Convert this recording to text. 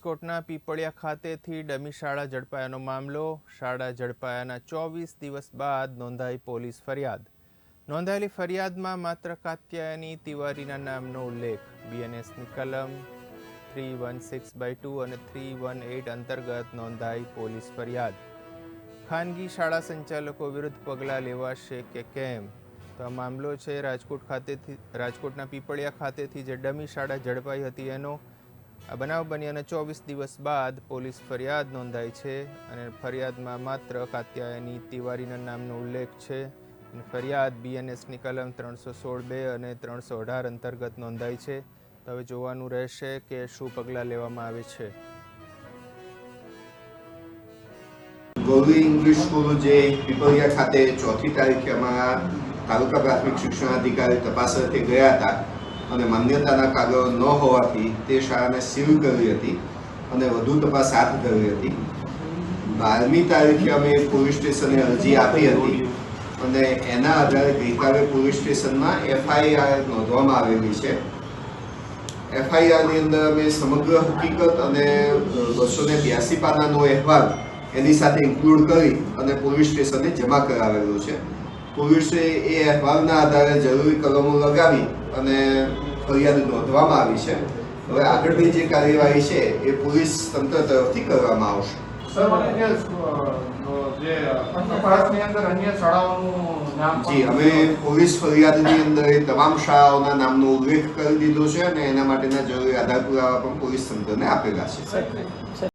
રાજકોટના પીપળિયા ખાતેથી ડમી શાળા ઝડપાયાનો મામલો. શાળા ઝડપાયાના ચોવીસ દિવસ બાદ નોંધાઈ પોલીસ ફરિયાદ. નોંધાયેલી ફરિયાદમાં માત્ર કાત્યાયની તિવારીના નામનો ઉલ્લેખ. બીએનએસની કલમ three one six by two અને થ્રી વન એટ અંતર્ગત નોંધાઈ પોલીસ ફરિયાદ. ખાનગી શાળા સંચાલકો વિરુદ્ધ પગલાં લેવાશે કે કેમ? તો આ મામલો છે રાજકોટ ખાતેથી, રાજકોટના પીપળિયા ખાતેથી જે ડમી શાળા ઝડપાઈ હતી એનો આ બનાવ બની અને ચોવીસ દિવસ બાદ પોલીસ ફરિયાદ નોંધાઈ છે અને ફરિયાદમાં માત્ર કાત્યાયની તિવારીના નામનો ઉલ્લેખ છે. અને ફરિયાદ બીએનએસની કલમ ત્રણસો સોળ બે અને ત્રણસો અઢાર અંતર્ગત નોંધાઈ છે. તો હવે જોવાનું રહેશે કે શું પગલાં લેવામાં આવે છે. ગૌરી ઇંગ્લિશ સ્કૂલ જે પીપળિયા ખાતે ચોથી તારીખે અમારા તાલુકા પ્રાથમિક શિક્ષણાધિકારી તપાસ અર્થે ગયા હતા. અને માન્યતાના કાગળો ન હોવાથી તે શાળાને સીલ કરી હતી અને વધુ તપાસ હાથ ધરી હતી. બારમી તારીખે અમે પોલીસ સ્ટેશને અરજી આપી હતી અને એના આધારે ગઈકાલે પોલીસ સ્ટેશનમાં એફઆઈઆર નોંધવામાં આવેલી છે. એફઆઈઆરની અંદર અમે સમગ્ર હકીકત અને બસો ને બ્યાસી પાનાનો અહેવાલ એની સાથે ઇન્ક્લુડ કરી અને પોલીસ સ્ટેશને જમા કરાવેલો છે. પોલીસે એ અહેવાલના આધારે જરૂરી કલમો લગાવી અને ફરિયાદ નોંધવામાં આવી છે. હવે આગળની જે કાર્યવાહી છે એ પોલીસ તંત્ર તરફથી કરવામાં આવશે. સર મને જે જે તપાસની અંદર અન્ય શાળાઓનું નામ પણ- જી અમે પોલીસ ફરિયાદની અંદર એ તમામ શાળાઓના નામનો ઉલ્લેખ કરી દીધો છે અને એના માટેના જરૂરી આધાર પુરાવા પણ પોલીસ તંત્રને આપેલા છે.